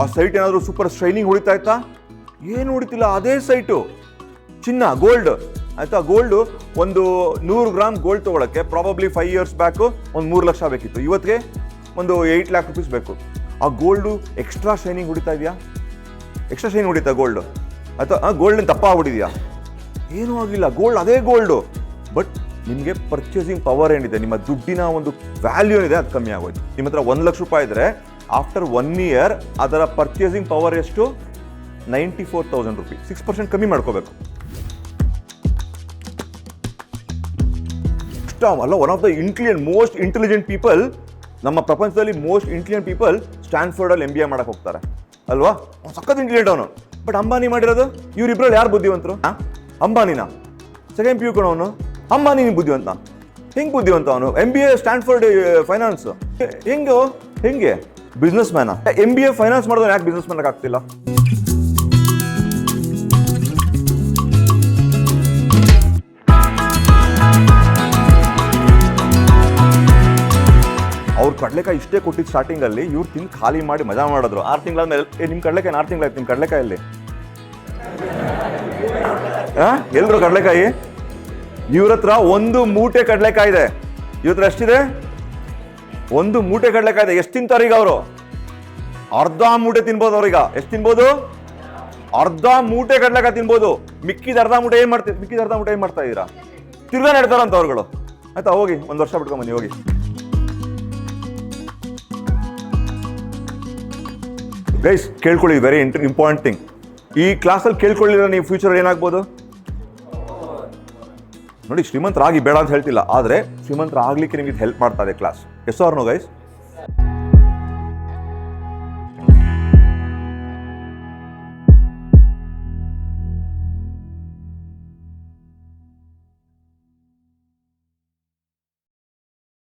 ಆ ಸೈಟ್ ಏನಾದರೂ super shining ಹೊಡಿತಾ ಇತ್ತಾ? ಏನು ಹೊಡಿತಿಲ್ಲ ಅದೇ ಸೈಟು ಚಿನ್ನ ಗೋಲ್ಡ್ ಆಯಿತಾ ಗೋಲ್ಡು ಒಂದು ನೂರು ಗ್ರಾಮ್ ಗೋಲ್ಡ್ ತೊಗೊಳಕ್ಕೆ ಪ್ರಾಬಬ್ಲಿ ಫೈವ್ ಇಯರ್ಸ್ ಬ್ಯಾಕು ಒಂದು ಮೂರು ಲಕ್ಷ ಬೇಕಿತ್ತು. ಇವತ್ತಿಗೆ ಒಂದು ಏಯ್ಟ್ ಲ್ಯಾಕ್ ರುಪೀಸ್ ಬೇಕು. ಆ ಗೋಲ್ಡು ಎಕ್ಸ್ಟ್ರಾ ಶೈನಿಂಗ್ ಹೊಡಿತಾ ಇದೆಯಾ? ಎಕ್ಸ್ಟ್ರಾ ಶೈನಿಂಗ್ ಹೊಡಿತಾ ಗೋಲ್ಡ್ ಅಥವಾ ಗೋಲ್ಡ್ ದಪ್ಪ ಹೊಡಿದೆಯಾ ಏನೂ ಆಗಿಲ್ಲ ಗೋಲ್ಡ್ ಅದೇ ಗೋಲ್ಡು ಬಟ್ ನಿಮಗೆ ಪರ್ಚೇಸಿಂಗ್ ಪವರ್ ಏನಿದೆ? ನಿಮ್ಮ ದುಡ್ಡಿನ ಒಂದು ವ್ಯಾಲ್ಯೂ ಏನಿದೆ, ಅದು ಕಮ್ಮಿ ಆಗೋಯ್ತು. ನಿಮ್ಮ ಹತ್ರ ಒಂದು ಲಕ್ಷ ರೂಪಾಯಿ ಇದ್ರೆ ಆಫ್ಟರ್ ಒನ್ ಇಯರ್ ಅದರ ಪರ್ಚೇಸಿಂಗ್ ಪವರ್ ಎಷ್ಟು? Ninety four thousand rupees six percent ಕಮ್ಮಿ ಮಾಡ್ಕೋಬೇಕು. ಸ್ಟಾಮ್ ಅಲ್ಲ one of the intelligent most intelligent people ನಮ್ಮ ಪ್ರಪಂಚದಲ್ಲಿ ಮೋಸ್ಟ್ ಇಂಟೆಲಿಜೆಂಟ್ ಪೀಪಲ್ ಸ್ಟ್ಯಾನ್ಫೋರ್ಡಲ್ಲಿ ಎಂ ಬಿ ಎ ಮಾಡಕ್ಕೆ ಹೋಗ್ತಾರೆ. ಅಲ್ವಾ? ಸಖತ್ ಇಂಟೆಲಿಜೆಂಟ್ ಅವನು. ಬಟ್ ಅಂಬಾನಿ ಮಾಡಿರೋದು? ಇವರಿಬ್ಬರಲ್ಲಿ ಯಾರು ಬುದ್ಧಿವಂತರು? ಅಂಬಾನಿನ? ಸೆಕೆಂಡ್ ಪಿ ಯು ಅವನು? ಅಂಬಾನಿ ಬುದ್ಧಿವಂತ. ಹೆಂಗೆ ಬುದ್ಧಿವಂತ ಅವನು? M B A Stanford finance ಹೆಂಗೆ? ಹೆಂಗೆ? Business man M B A finance ಮಾಡಿದ್ರೆ ಯಾಕೆ ಬಿಸ್ನೆಸ್ ಮ್ಯಾನ್ ಆಗ್ತಿಲ್ಲ? ಅವ್ರು ಕಡಲೆಕಾಯಿ ಇಷ್ಟೇ ಕೊಟ್ಟಿದ್ದು ಸ್ಟಾರ್ಟಿಂಗಲ್ಲಿ ಇವ್ರು ತಿಂದು ಖಾಲಿ ಮಾಡಿ ಮಜಾ ಮಾಡಿದ್ರು. ಆರು ತಿಂಗಳಾದ್ಮೇಲೆ ಏ ನಿಮ್ಮ ಕಡಲೆಕಾಯಿ ಆರು ತಿಂಗಳಾಯ್ತು ನಿಮ್ಮ ಕಡಲೆಕಾಯಲ್ಲಿ. ಎಲ್ರು ಕಡಲೆಕಾಯಿ? ಇವ್ರ ಹತ್ರ ಒಂದು ಮೂಟೆ ಕಡಲೆಕಾಯಿ ಇದೆ. ಇವ್ರ ಹತ್ರ ಎಷ್ಟಿದೆ? ಒಂದು ಮೂಟೆ ಕಡಲೆಕಾಯಿ ಎಷ್ಟು ತಿಂತಾರೆ ಈಗ ಅವರು? ಅರ್ಧ ಮೂಟೆ ತಿನ್ಬೋದು ಅವ್ರೀಗ ಎಷ್ಟು ತಿನ್ಬೋದು? ಅರ್ಧ ಮೂಟೆ ಕಡಲೆಕಾಯಿ ತಿನ್ಬೋದು. ಮಿಕ್ಕಿದ ಅರ್ಧ ಮೂಟೆ ಏನು ಮಾಡ್ತೀವಿ ಮಿಕ್ಕಿದ ಅರ್ಧ ಮೂಟೆ ಏನು ಮಾಡ್ತಾ ಇದೀರಾ ತಿರ್ಗಾ ನೆಡ್ತಾರಂತ ಅವ್ರುಗಳು. ಆಯ್ತಾ, ಹೋಗಿ, ಒಂದು ವರ್ಷ ಬಿಟ್ಕೊಂಬನ್ನಿ ಹೋಗಿ. ಗೈಸ್ ಕೇಳ್ಕೊಳ್ಳಿ ವೆರಿ ಇಂಟ್ ಇಂಪಾರ್ಟೆಂಟ್ ಥಿಂಗ್ ಈ ಕ್ಲಾಸಲ್ಲಿ ಕೇಳ್ಕೊಳ್ಳಿರೋ ನೀವು ಫ್ಯೂಚರ್ ಏನಾಗ್ಬೋದು? ನೋಡಿ ಶ್ರೀಮಂತರಾಗಿ ಬೇಡ ಅಂತ ಹೇಳ್ತಿಲ್ಲ, ಆದರೆ ಶ್ರೀಮಂತರಾಗಲಿಕ್ಕೆ ನಿಮಗೆ ಹೆಲ್ಪ್ ಮಾಡ್ತಾ ಇದೆ class S R no guys